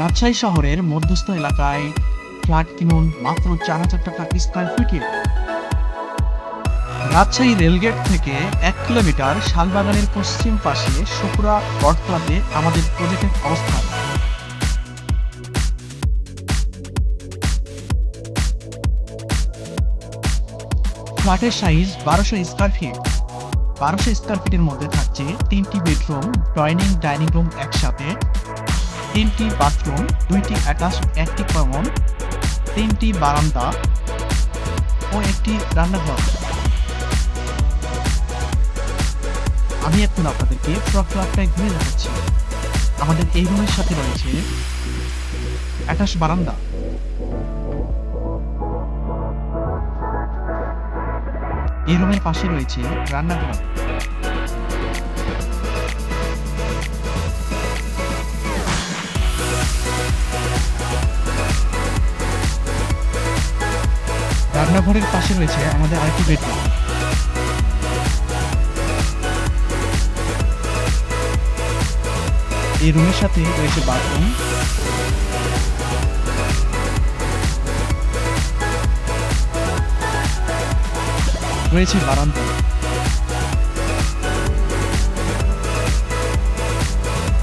রাজশাহী শহরের মধ্যস্থ এলাকায় ফ্ল্যাট কিনুন মাত্র চার হাজার টাকা স্কোয়ার ফিটে। রাজশাহী রেলগেট থেকে এক কিলোমিটার শালবাগানের পশ্চিম পাশে সুপুরা বটতলাতে আমাদের প্রজেক্টের অবস্থান। ফ্ল্যাটের সাইজ বারোশো স্কোয়ার ফিট। বারোশো স্কোয়ার ফিটের মধ্যে থাকছে তিনটি বেডরুম, ডাইনিং ডাইনিং রুম একসাথে। তিনটি বাথরুম, দুইটি অ্যাটাচ, একটি কমন তিনটি বারান্দা ও একটি রান্নাঘর। আমি এখন আপনাদেরকে পুরো ঘুরে দেখাচ্ছি। আমাদের এই রুমের সাথে রয়েছে অ্যাটাচ বারান্দা। এই রুমের পাশে রয়েছে রান্নাঘর। রান্নাঘরের পাশে রয়েছে আমাদের আরেকটি বেডরুম এই রুমের সাথে রয়েছে বাথরুম রয়েছে বারান্দা।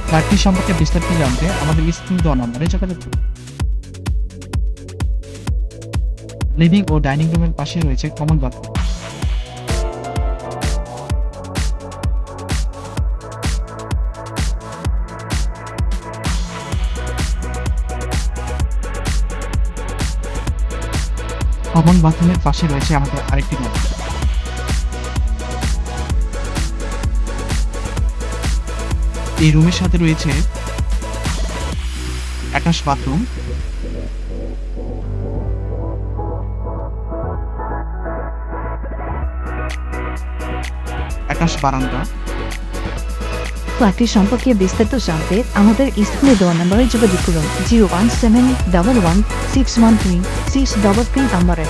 ফ্ল্যাটটি সম্পর্কে বিস্তারিত জানতে আমাদের স্ক্রিন দেওয়া নম্বরে যোগাযোগ করুন। লিভিং ও ডাইনিং রুমের পাশে রয়েছে কমন বাথরুম। কমন বাথরুমের পাশে রয়েছে আমাদের আরেকটি রুম। এই রুমের সাথে রয়েছে অ্যাটাচ বাথরুম। অ্যাটাচ বারান্দা। ফ্ল্যাটটি সম্পর্কে বিস্তারিত জানতে আমাদের স্কুলে দেওয়া নম্বরে যোগাযোগ করুন, zero one seven double one six one three six double three নম্বরে।